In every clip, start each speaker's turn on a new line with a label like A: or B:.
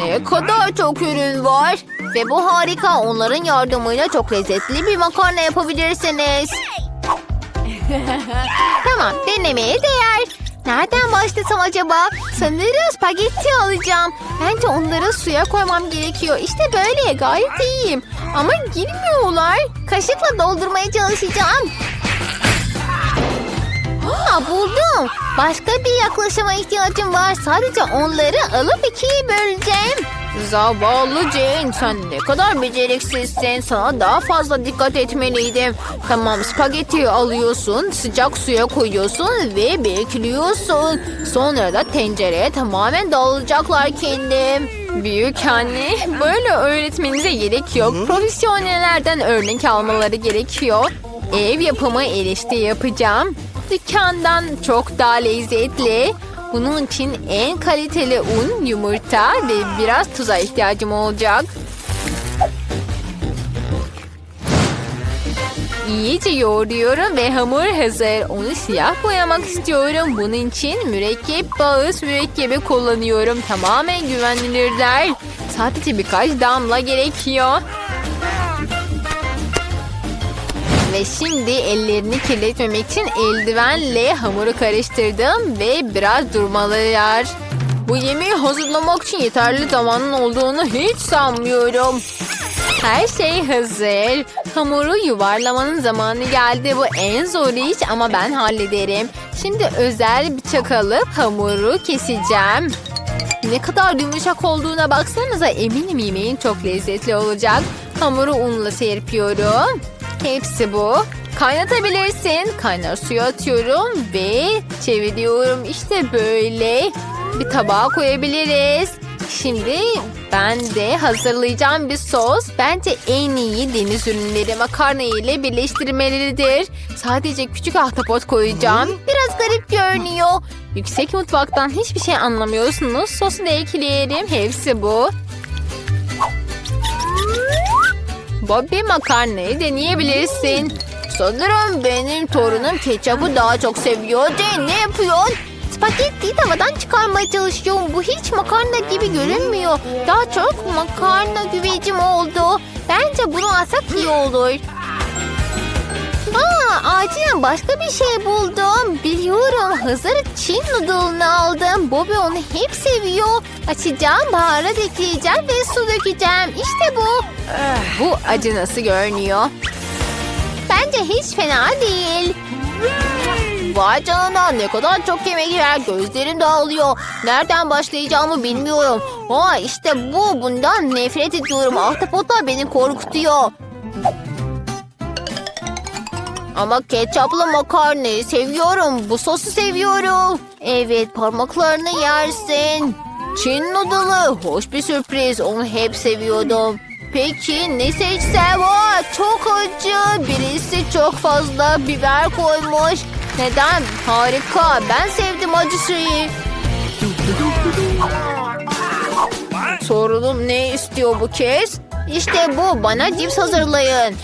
A: Ne kadar çok ürün var. Ve bu harika. Onların yardımıyla çok lezzetli bir makarna yapabilirsiniz. tamam denemeye değer. Nereden başlasam acaba? Sanırım spagetti alacağım. Bence onları suya koymam gerekiyor. İşte böyle gayet iyiyim. Ama girmiyorlar. Kaşıkla doldurmaya çalışacağım. Aa, buldum. Başka bir yaklaşıma ihtiyacım var. Sadece onları alıp ikiye böleceğim. Zavallı Jane sen ne kadar beceriksizsin. Sana daha fazla dikkat etmeliydim. Tamam spagettiyi alıyorsun, sıcak suya koyuyorsun ve bekliyorsun. Sonra da tencereye tamamen dağılacaklar kendim. Büyük anne böyle öğretmenize gerek yok. Profesyonellerden örnek almaları gerekiyor. Ev yapımı erişte yapacağım. Dükkandan çok daha lezzetli. Bunun için en kaliteli un, yumurta ve biraz tuza ihtiyacım olacak. İyice yoğuruyorum ve hamur hazır. Onu siyah boyamak istiyorum. Bunun için mürekkep bağız mürekkebi kullanıyorum. Tamamen güvenilirler. Sadece birkaç damla gerekiyor. Ve şimdi ellerini kirletmemek için eldivenle hamuru karıştırdım ve biraz durmalılar. Bu yemeği hazırlamak için yeterli zamanın olduğunu hiç sanmıyorum. Her şey hazır. Hamuru yuvarlamanın zamanı geldi. Bu en zor iş ama ben hallederim. Şimdi özel bıçak alıp hamuru keseceğim. Ne kadar yumuşak olduğuna baksanıza eminim yemeğin çok lezzetli olacak. Hamuru unla serpiyorum. Hepsi bu. Kaynatabilirsin. Kaynar suyu atıyorum ve çeviriyorum. İşte böyle. Bir tabağa koyabiliriz. Şimdi ben de hazırlayacağım bir sos. Bence en iyi deniz ürünleri makarna ile birleştirmelidir. Sadece küçük ahtapot koyacağım. Biraz garip görünüyor. Yüksek mutfaktan hiçbir şey anlamıyorsunuz. Sosu da ekleyelim. Hepsi bu. Bobby makarnayı deneyebilirsin. Sanırım benim torunum ketçapı daha çok seviyor. Jane ne yapıyorsun? Spagettiyi tavadan çıkarmaya çalışıyorum. Bu hiç makarna gibi görünmüyor. Daha çok makarna güvecim oldu. Bence bunu alsak iyi olur. Aa, acilen başka bir şey buldum. Biliyorum hazır Çin noodle'ını aldım. Bobby onu hep seviyor. Açacağım, baharat ekleyeceğim ve su dökeceğim. İşte bu. Bu acı nasıl görünüyor? Bence hiç fena değil. Vay canına ne kadar çok yemek yer. Gözlerim dağılıyor. Nereden başlayacağımı bilmiyorum. Aa işte bu. Bundan nefret ediyorum. Ahtapotlar beni korkutuyor. Ama ketçaplı makarnayı seviyorum. Bu sosu seviyorum. Evet parmaklarını yersin. Çin noodle'ı hoş bir sürpriz. Onu hep seviyordum. Peki ne seçsem? Aa, çok acı. Birisi çok fazla biber koymuş. Neden? Harika. Ben sevdim acı şeyi. Sorunum ne istiyor bu kez? İşte bu. Bana cips hazırlayın.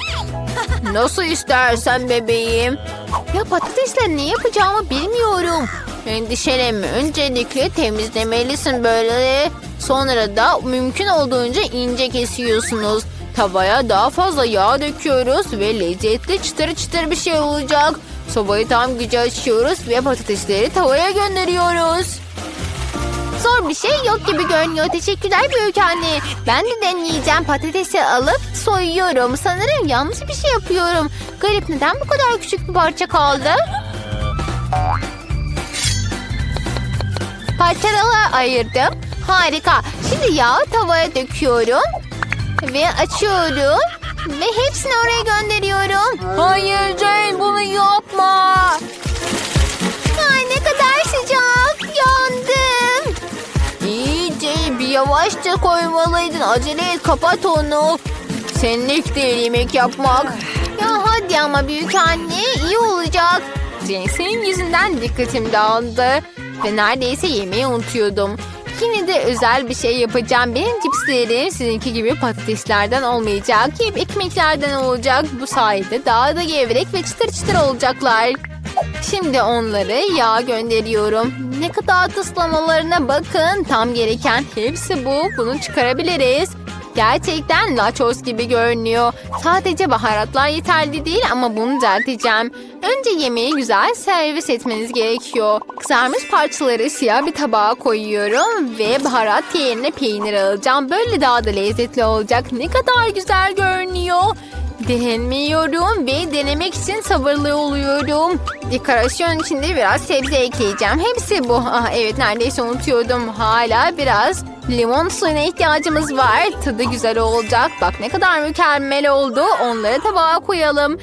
A: Nasıl istersen bebeğim. Ya patatesle ne yapacağımı bilmiyorum. Endişelenme. Öncelikle temizlemelisin böyle. Sonra da mümkün olduğunca ince kesiyorsunuz. Tavaya daha fazla yağ döküyoruz ve lezzetli çıtır çıtır bir şey olacak. Sobayı tam gücü açıyoruz ve patatesleri tavaya gönderiyoruz. Zor bir şey yok gibi görünüyor. Teşekkürler büyük anne. Ben de deneyeceğim. Patatesi alıp soyuyorum. Sanırım yanlış bir şey yapıyorum. Garip neden bu kadar küçük bir parça kaldı? Parçalara ayırdım. Harika. Şimdi yağı tavaya döküyorum. Ve açıyorum. Ve hepsini oraya gönderiyorum. Hayır Jane bunu yapma. Ay ne kadar sıcak. Yandım. İyice bir yavaşça koymalıydın. Acele et kapat onu. Senlik değil yemek yapmak. Ya hadi ama büyük anne iyi olacak. Jane senin yüzünden dikkatim dağıldı. Ve neredeyse yemeği unutuyordum. Yine de özel bir şey yapacağım. Benim cipslerim sizinki gibi patateslerden olmayacak. Hep ekmeklerden olacak. Bu sayede daha da gevrek ve çıtır çıtır olacaklar. Şimdi onları yağa gönderiyorum. Ne kadar tıslamalarına bakın. Tam gereken hepsi bu. Bunu çıkarabiliriz. Gerçekten nachos gibi görünüyor. Sadece baharatlar yeterli değil ama bunu düzelteceğim. Önce yemeği güzel servis etmeniz gerekiyor. Kızarmış parçaları siyah bir tabağa koyuyorum ve baharat yerine peynir alacağım. Böyle daha da lezzetli olacak. Ne kadar güzel görünüyor. Denemiyorum ve denemek için sabırlı oluyorum. Dekorasyon içinde biraz sebze ekleyeceğim. Hepsi bu. Ah, evet neredeyse unutuyordum. Hala biraz limon suyuna ihtiyacımız var. Tadı güzel olacak. Bak ne kadar mükemmel oldu. Onları tabağa koyalım.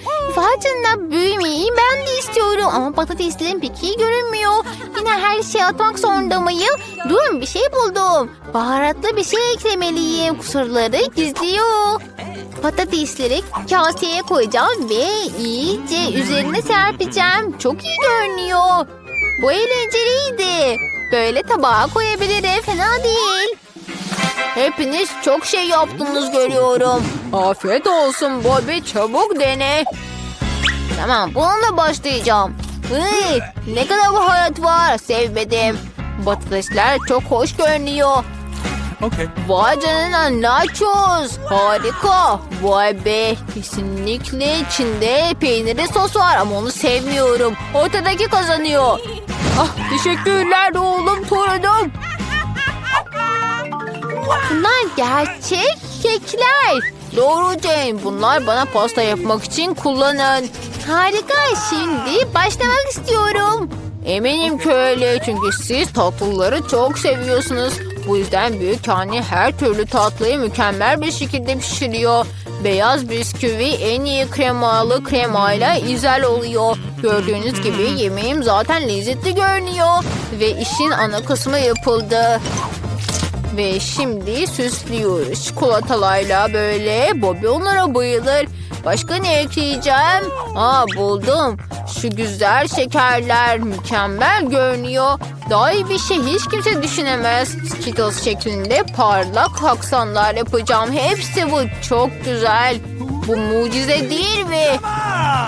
A: Canına büyümeyi ben de istiyorum. Ama patateslerin pek iyi görünmüyor. Yine her şeyi atmak zorunda mıyım? Durun bir şey buldum. Baharatlı bir şey eklemeliyim. Kusurları gizliyor. Patatesleri kaseye koyacağım ve iyice üzerine serpeceğim. Çok iyi görünüyor. Bu eğlenceliydi. Böyle tabağa koyabilirim. Fena değil. Hepiniz çok şey yaptınız görüyorum. Afiyet olsun Bobby. Çabuk dene. Tamam bununla başlayacağım. Iy, ne kadar baharat var. Sevmedim. Patatesler çok hoş görünüyor.
B: Okay.
A: Vay canına nachos. Harika. Vay be. Kesinlikle içinde peynirli sos var ama onu sevmiyorum. Ortadaki kazanıyor. Ah teşekkürler oğlum torunum. Bunlar gerçek kekler. Doğru Jane. Bunlar bana pasta yapmak için kullanın. Harika. Şimdi başlamak istiyorum. Eminim ki öyle çünkü siz tatlıları çok seviyorsunuz. Bu yüzden büyük anne her türlü tatlıyı mükemmel bir şekilde pişiriyor. Beyaz bisküvi en iyi kremalı kremayla güzel oluyor. Gördüğünüz gibi yemeğim zaten lezzetli görünüyor. Ve işin ana kısmı yapıldı. Ve şimdi süslüyoruz çikolatalarla böyle. Bobby onlara bayılır. Başka ne ekleyeceğim? Aa buldum. Şu güzel şekerler mükemmel görünüyor. Daha iyi bir şey hiç kimse düşünemez. Skittles şeklinde parlak aksanlar yapacağım. Hepsi bu çok güzel. Bu mucize değil mi?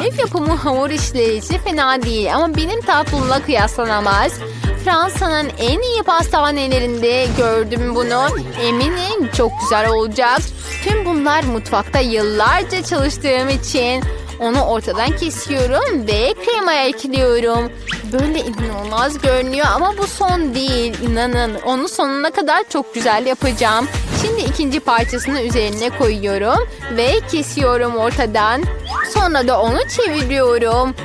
A: Ev yapımı hamur işleri fena değil ama benim tatlımla kıyaslanamaz. Fransa'nın en iyi pastanelerinde gördüm bunu. Eminim çok güzel olacak. Tüm bunlar mutfakta yıllarca çalıştığım için onu ortadan kesiyorum ve kremaya ekliyorum. Böyle inanılmaz görünüyor ama bu son değil. İnanın onu sonuna kadar çok güzel yapacağım. Şimdi ikinci parçasını üzerine koyuyorum ve kesiyorum ortadan. Sonra da onu çeviriyorum.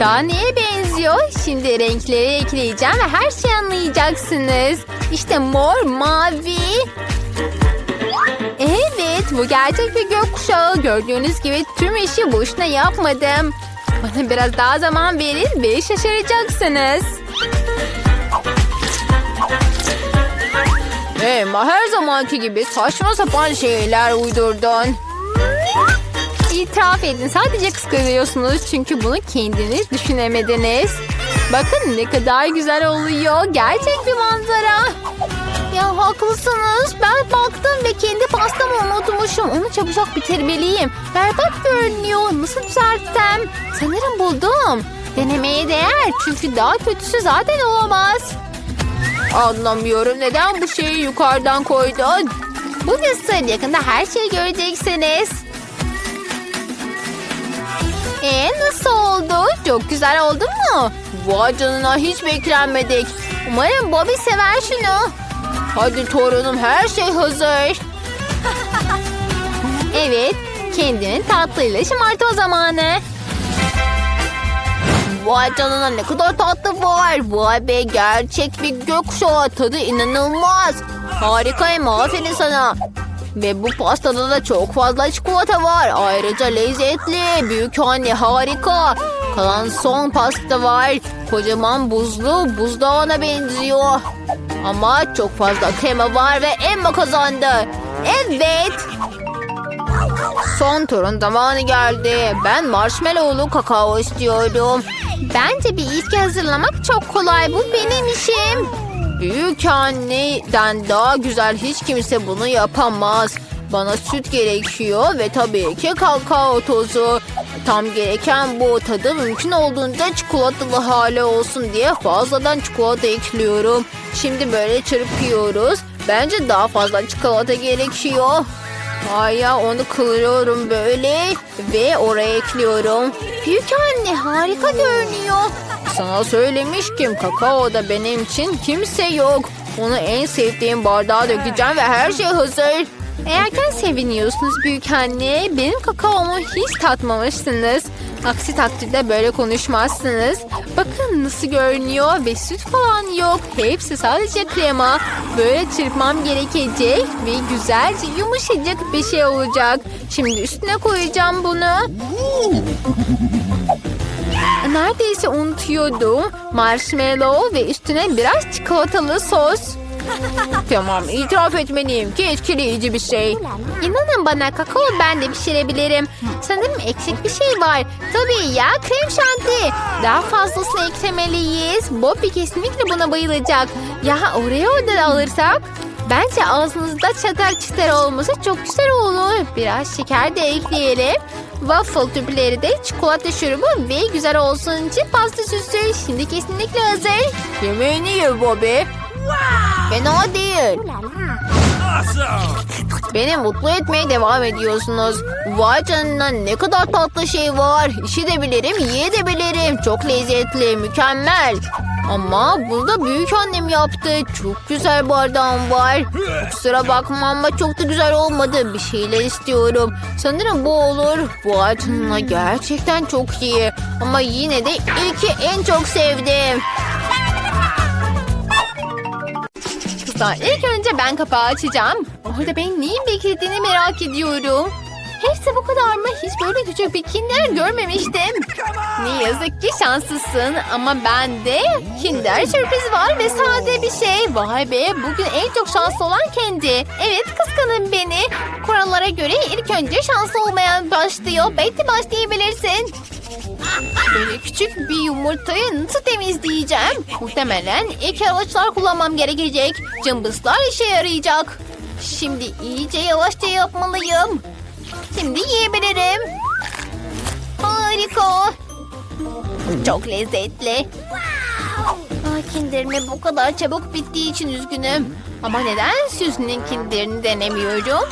A: Daha neye benziyor? Şimdi renkleri ekleyeceğim ve her şeyi anlayacaksınız. İşte mor, mavi. Evet, bu gerçek bir gökkuşağı. Gördüğünüz gibi tüm işi boşuna yapmadım. Bana biraz daha zaman verin ve şaşıracaksınız. Emma her zamanki gibi saçma sapan şeyler uydurdun. İtiraf edin sadece kıskanıyorsunuz çünkü bunu kendiniz düşünemediniz. Bakın ne kadar güzel oluyor. Gerçek bir manzara. Ya haklısınız. Ben baktım ve kendi pastamı unutmuşum. Onu çabucak bitirmeliyim. Berbat görünüyor. Nasıl düzeltsem? Sanırım buldum. Denemeye değer. Çünkü daha kötüsü zaten olamaz. Anlamıyorum neden bu şeyi yukarıdan koydun? Bu nasıl? Yakında her şeyi göreceksiniz. Ee nasıl oldu? Çok güzel oldu mu? Vay canına hiç beklenmedik. Umarım Bobby sever şunu. Hadi torunum her şey hazır. evet kendini tatlıyla şımartma zamanı. Vay canına ne kadar tatlı var. Vay be gerçek bir gökkuşağı tadı inanılmaz. Harika Emma aferin sana. Ve bu pastada da çok fazla çikolata var. Ayrıca lezzetli. Büyük anne harika. Kalan son pasta var. Kocaman buzlu buzdağına benziyor. Ama çok fazla krema var ve Emma kazandı. Evet. Son turun zamanı geldi. Ben marshmallowlu kakao istiyorum. Bence bir içki hazırlamak çok kolay. Bu benim işim. Büyük anneden daha güzel hiç kimse bunu yapamaz. Bana süt gerekiyor ve tabii ki kakao tozu. Tam gereken bu tadı mümkün olduğunca çikolatalı hale olsun diye fazladan çikolata ekliyorum. Şimdi böyle çırpıyoruz. Bence daha fazla çikolata gerekiyor. Ay ya onu kıvırıyorum böyle ve oraya ekliyorum. Büyük anne harika görünüyor. Sana söylemiştim kakaoda benim için kimse yok. Onu en sevdiğim bardağa dökeceğim ve her şey hazır. Eğerken seviniyorsunuz büyük anne. Benim kakaomu hiç tatmamışsınız. Aksi takdirde böyle konuşmazsınız. Bakın nasıl görünüyor ve süt falan yok. Hepsi sadece krema. Böyle çırpmam gerekecek ve güzelce yumuşacık bir şey olacak. Şimdi üstüne koyacağım bunu. Neredeyse unutuyordum. Marshmallow ve üstüne biraz çikolatalı sos. Tamam itiraf etmeliyim ki etkileyici bir şey. İnanın bana kakao ben de pişirebilirim. Sanırım eksik bir şey var. Tabii ya krem şanti. Daha fazlasını eklemeliyiz. Bobby kesinlikle buna bayılacak. Ya Oreo da alırsak? Bence ağzınızda çatal çıtır olması çok güzel olur. Biraz şeker de ekleyelim. Waffle tüpleri de çikolata şurubu ve güzel olsun için pasta süsü. Şimdi kesinlikle hazır. Yemeğini ye Bobby. Fena değil. Beni mutlu etmeye devam ediyorsunuz. Vay canına ne kadar tatlı şey var. İşi de bilirim, yiye de bilirim. Çok lezzetli, mükemmel. Ama bunu da büyük annem yaptı. Çok güzel bardağım var. Kusura bakma ama çok da güzel olmadı. Bir şeyler istiyorum. Sanırım bu olur. Vay canına gerçekten çok iyi. Ama yine de ilki en çok sevdim. Kızlar ilk önce ben kapağı açacağım. Orada beni neyin beklediğini merak ediyorum. Hepsi bu kadar mı? Hiç böyle küçük bir kinder görmemiştim. Ne yazık ki şanslısın ama bende kinder sürpriz var ve sade bir şey. Vay be bugün en çok şanslı olan kendi. Evet kıskanın beni. Kurallara göre ilk önce şanslı olmayan başlıyor. Belki başlayabilirsin. Böyle küçük bir yumurtayı nasıl temizleyeceğim? Muhtemelen ilk avuçlar kullanmam gerekecek. Cımbızlar işe yarayacak. Şimdi iyice yavaşça yapmalıyım. Şimdi yiyebilirim. Harika. Çok lezzetli. Ah, kinderime bu kadar çabuk bittiği için üzgünüm. Ama neden Suzy'nin kinderini denemiyorum?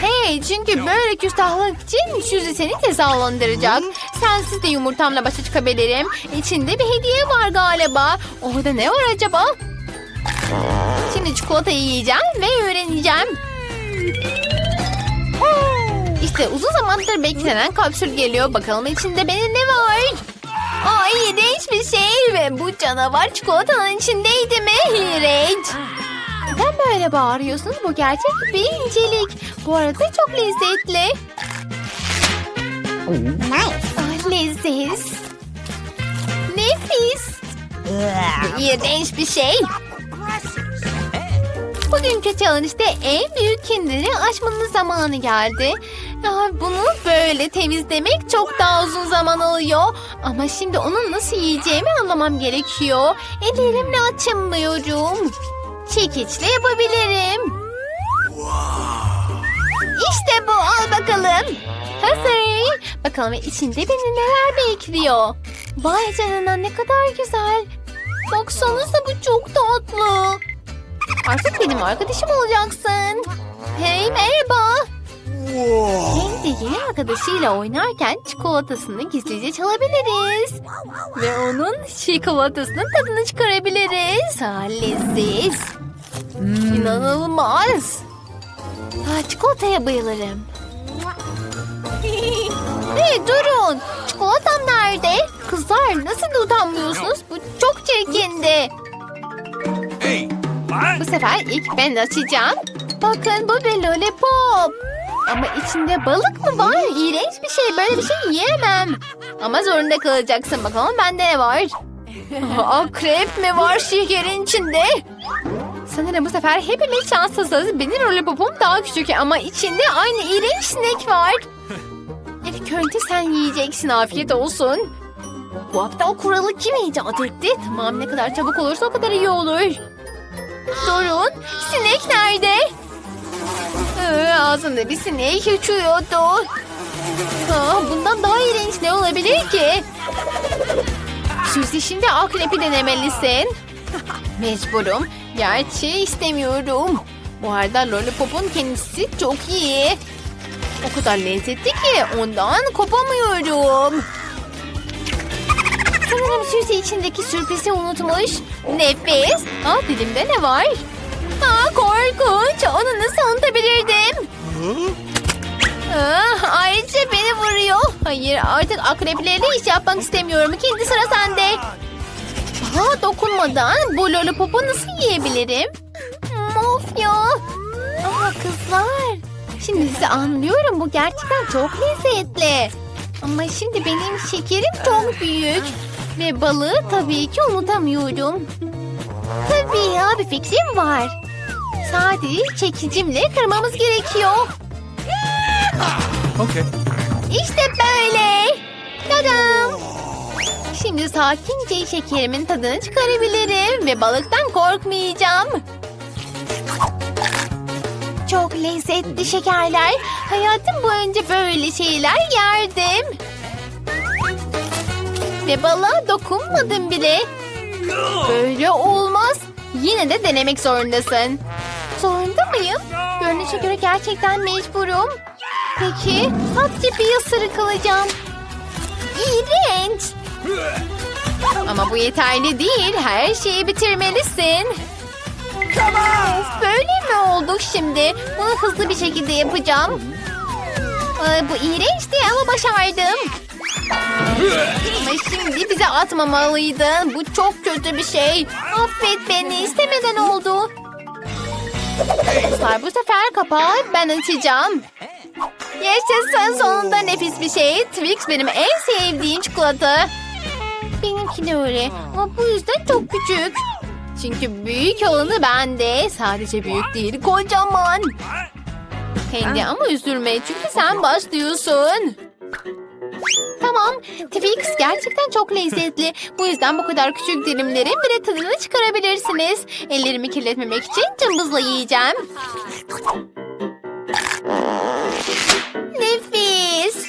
A: Hey çünkü böyle küstahlık için Suzy seni cezalandıracak. Sensiz de yumurtamla başa çıkabilirim. İçinde bir hediye var galiba. Orada ne var acaba? Şimdi çikolatayı yiyeceğim ve öğreneceğim. İşte uzun zamandır beklenen kapsül geliyor. Bakalım içinde benim ne var? Ay iğrenç bir şey ve bu canavar çikolatanın içindeydi mi? İğrenç. Neden böyle bağırıyorsunuz? Bu gerçek bir incelik. Bu arada çok lezzetli. Ay leziz. Nefis. İğrenç bir şey. Bugünkü challenge'de en büyük kinderi açmanın zamanı geldi. Ya bunu böyle temizlemek çok daha uzun zaman alıyor. Ama şimdi onu nasıl yiyeceğimi anlamam gerekiyor. Ellerimle açamıyorum. Çekiçle yapabilirim. İşte bu al bakalım. Hazır. Bakalım içinde beni neler bekliyor. Vay canına ne kadar güzel. Baksanıza bu çok tatlı. Artık benim arkadaşım olacaksın. Hey merhaba. Kendi yeni arkadaşıyla oynarken çikolatasını gizlice çalabiliriz. Ve onun çikolatasının tadını çıkarabiliriz. Ha, leziz. İnanılmaz. Ha, çikolataya bayılırım. hey durun. Çikolatam nerede? Kızlar nasıl utanmıyorsunuz? Bu çok çirkindi. Bu sefer ilk ben açacağım. Bakın bu bir lollipop. Ama içinde balık mı var? İğrenç bir şey. Böyle bir şey yiyemem. Ama zorunda kalacaksın. Bakalım bende ne var? Akrep mi var şekerin içinde? Sanırım bu sefer hepimiz şanssızız. Benim lollipopum daha küçük ama içinde aynı iğrenç sinek var. İlk önce sen yiyeceksin. Afiyet olsun. Bu hafta o kuralı kim icat etti? Tamam ne kadar çabuk olursa o kadar iyi olur. Durun. Sinek nerede? Ee, ağzında bir sinek uçuyordu. Aa, bundan daha iğrenç ne olabilir ki? Suzy şimdi akrepi denemelisin. Mecburum. Gerçi istemiyorum. Bu arada Lollipop'un kendisi çok iyi. O kadar lezzetli ki ondan kopamıyorum. Sanırım Suzy içindeki sürprizi unutmuş. Nefes. Aa dilimde ne var? Aa korkunç. Onu nasıl unutabilirdim? Aa, ayrıca beni vuruyor. Hayır artık akreplerle iş yapmak istemiyorum. Kendi sıra sende. Aa, dokunmadan bu lollipopu nasıl yiyebilirim? Of ya. Aa, kızlar. Şimdi sizi anlıyorum. Bu gerçekten çok lezzetli. Ama şimdi benim şekerim çok büyük. Ve balığı tabii ki unutamıyorum. Tabii ya bir fikrim var. Sadece çekicimle kırmamız gerekiyor.
B: Okay.
A: İşte böyle. Tadam. Şimdi sakince şekerimin tadını çıkarabilirim ve balıktan korkmayacağım. Çok lezzetli şekerler. Hayatım boyunca böyle şeyler yerdim. Ve balığa dokunmadım bile. Böyle olmaz. Yine de denemek zorundasın. Zorunda mıyım? Görünüşe göre gerçekten mecburum. Peki sadece bir ısırık alacağım. İğrenç. Ama bu yeterli değil. Her şeyi bitirmelisin. Of, böyle mi olduk şimdi? Bunu hızlı bir şekilde yapacağım. Ay, bu iğrençti ama başardım. Ama şimdi bize atmamalıydın. Bu çok kötü bir şey. Affet beni istemeden oldu. Kızlar bu sefer kapağı ben açacağım. Yaşasın sonunda nefis bir şey. Twix benim en sevdiğim çikolata. Benimki de öyle ama bu yüzden çok küçük. Çünkü büyük olanı bende. Sadece büyük değil kocaman. Kendi ama üzülme çünkü sen başlıyorsun. Tamam, Twix gerçekten çok lezzetli. Bu yüzden bu kadar küçük dilimlerin bile tadını çıkarabilirsiniz. Ellerimi kirletmemek için cımbızla yiyeceğim. Nefis.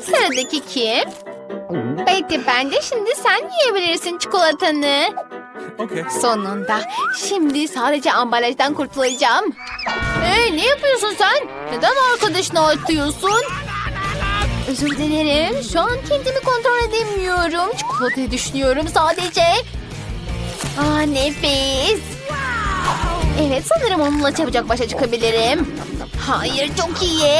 A: Sıradaki kim? Betty bence şimdi sen yiyebilirsin çikolatanı.
B: Okay.
A: Sonunda. Şimdi sadece ambalajdan kurtulacağım. Ee, ne yapıyorsun sen? Neden arkadaşına atıyorsun? Özür dilerim. Şu an kendimi kontrol edemiyorum. Çikolatayı düşünüyorum sadece. Aa nefis. Evet sanırım onunla çabucak başa çıkabilirim. Hayır çok iyi.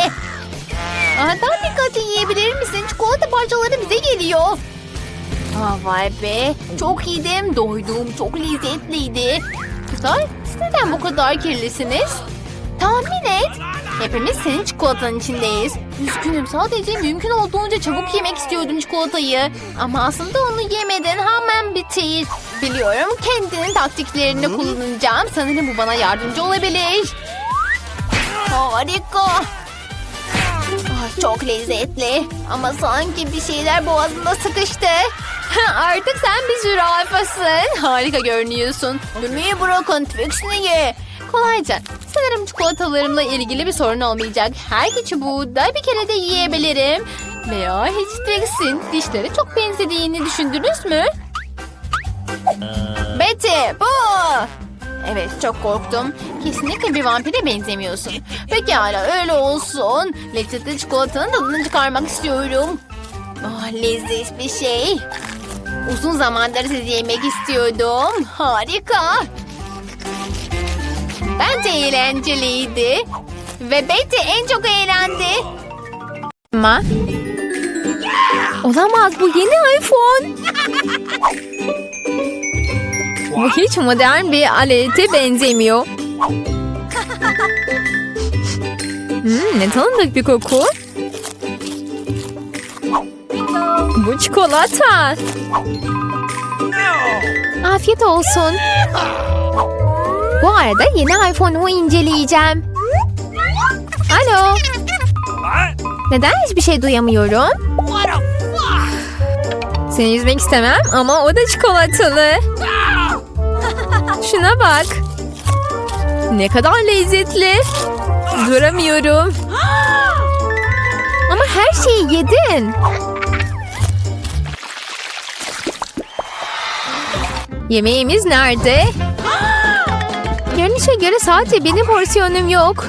A: Aa, daha dikkatli yiyebilir misin? Çikolata parçaları bize geliyor. Aa, vay be. Çok yedim. Doydum. Çok lezzetliydi. Kızlar siz neden bu kadar kirlisiniz? Tahmin et. Hepimiz senin çikolatanın içindeyiz. Üzgünüm sadece mümkün olduğunca çabuk yemek istiyordum çikolatayı. Ama aslında onu yemeden hemen bitir. Biliyorum kendinin taktiklerini kullanacağım. Sanırım bu bana yardımcı olabilir. Harika. Ah, çok lezzetli. Ama sanki bir şeyler boğazımda sıkıştı. Artık sen bir zürafasın. Harika görünüyorsun. Yemeği bırakın Twix'ini ye. Kolayca. Sanırım çikolatalarımla ilgili bir sorun olmayacak. Her iki çubuğu da bir kere de yiyebilirim. Veya hiç Twix'in dişleri çok benzediğini düşündünüz mü? Betty bu. Evet çok korktum. Kesinlikle bir vampire benzemiyorsun. Pekala öyle olsun. Lezzetli çikolatanın tadını çıkarmak istiyorum. Ah leziz bir şey. Uzun zamandır sizi yemek istiyordum. Harika. Bence eğlenceliydi. Ve Betty en çok eğlendi. Ama... Olamaz bu yeni iPhone. Bu hiç modern bir alete benzemiyor. Hmm, ne tanıdık bir koku. Bu çikolata. Afiyet olsun. Bu arada yeni iPhone'umu inceleyeceğim. Alo. Neden hiçbir şey duyamıyorum? Seni üzmek istemem ama o da çikolatalı. Şuna bak. Ne kadar lezzetli. Duramıyorum. Ama her şeyi yedin. Yemeğimiz nerede? Görünüşe göre sadece benim porsiyonum yok.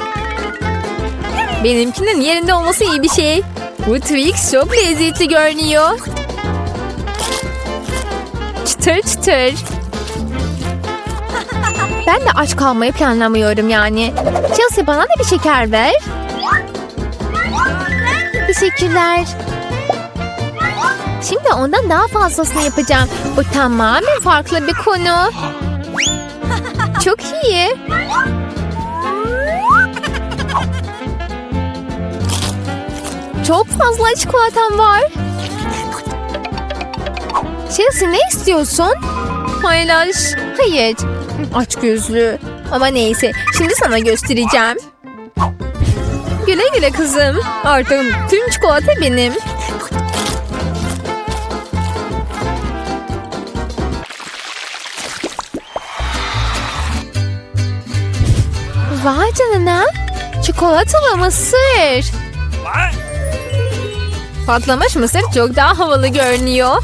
A: Benimkinin yerinde olması iyi bir şey. Bu Twix çok lezzetli görünüyor. Çıtır çıtır. Ben de aç kalmayı planlamıyorum yani. Chelsea bana da bir şeker ver. Teşekkürler. Şimdi ondan daha fazlasını yapacağım. Bu tamamen farklı bir konu. Çok iyi. Çok fazla çikolatam var. Chelsea ne istiyorsun? Paylaş. Hayır. Aç gözlü. Ama neyse. Şimdi sana göstereceğim. Güle güle kızım. Artık tüm çikolata benim. Vay canına. Çikolatalı mısır. Patlamış mısır çok daha havalı görünüyor.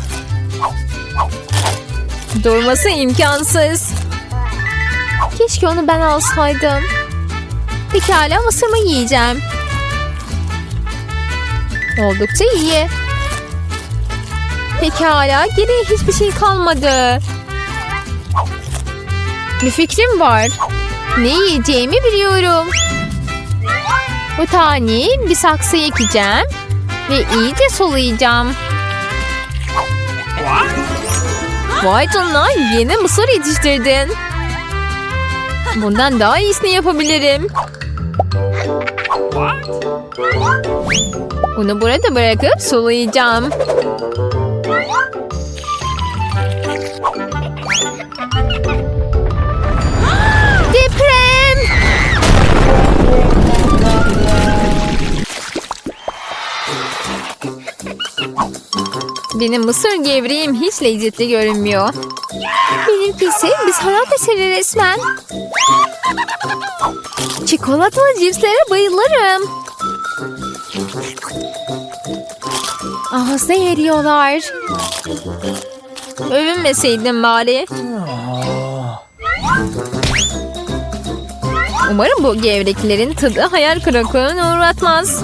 A: Durması imkansız. Keşke onu ben alsaydım. Pekala mısırımı yiyeceğim. Oldukça iyi. Pekala geriye hiçbir şey kalmadı. Bir fikrim var. Ne yiyeceğimi biliyorum. Bu taneyi bir saksıya ekeceğim. Ve iyice sulayacağım. Vay canına yeni mısır yetiştirdin. Bundan daha iyisini yapabilirim. Bunu burada bırakıp sulayacağım. Benim mısır gevreğim hiç lezzetli görünmüyor. Benimkisi bir sanat eseri resmen. Çikolatalı cipslere bayılırım. Ağızda eriyorlar. Övünmeseydim bari. Umarım bu gevreklerin tadı hayal kırıklığına uğratmaz.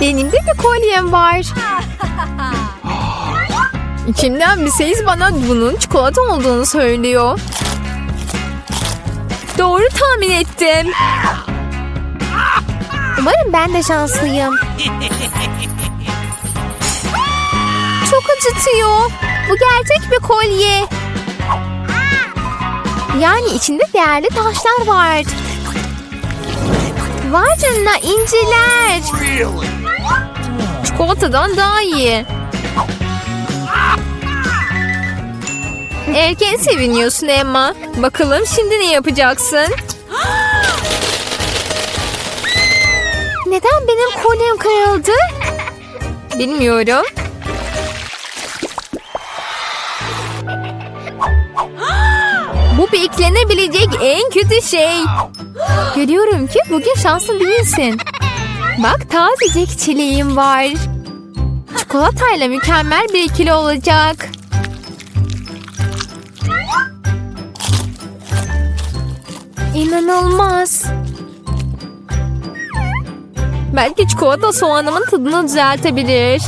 A: Benim de bir kolyem var. İçimden bir ses bana bunun çikolata olduğunu söylüyor. Doğru tahmin ettim. Umarım ben de şanslıyım. Çok acıtıyor. Bu gerçek bir kolye. Yani içinde değerli taşlar var. Vay canına inciler.
B: Really?
A: Çikolatadan daha iyi. Erken seviniyorsun Emma. Bakalım şimdi ne yapacaksın? Neden benim kolyem kırıldı? Bilmiyorum. Bu beklenebilecek en kötü şey. Görüyorum ki bugün şanslı değilsin. Bak tazecik çileğim var. Çikolatayla mükemmel bir ikili olacak. İnanılmaz. Belki çikolata soğanımın tadını düzeltebilir.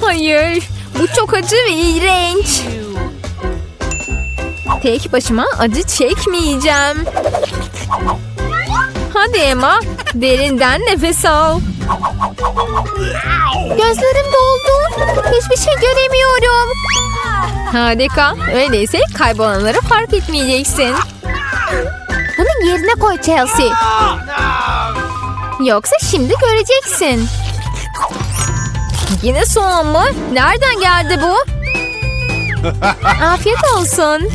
A: Hayır, bu çok acı ve iğrenç. Tek başıma acı çekmeyeceğim. Hadi Emma, derinden nefes al. Gözlerim doldu. Hiçbir şey göremiyorum. Harika. Öyleyse kaybolanları fark etmeyeceksin. Bunu yerine koy Chelsea. Yoksa şimdi göreceksin. Yine soğan mı? Nereden geldi bu? Afiyet olsun.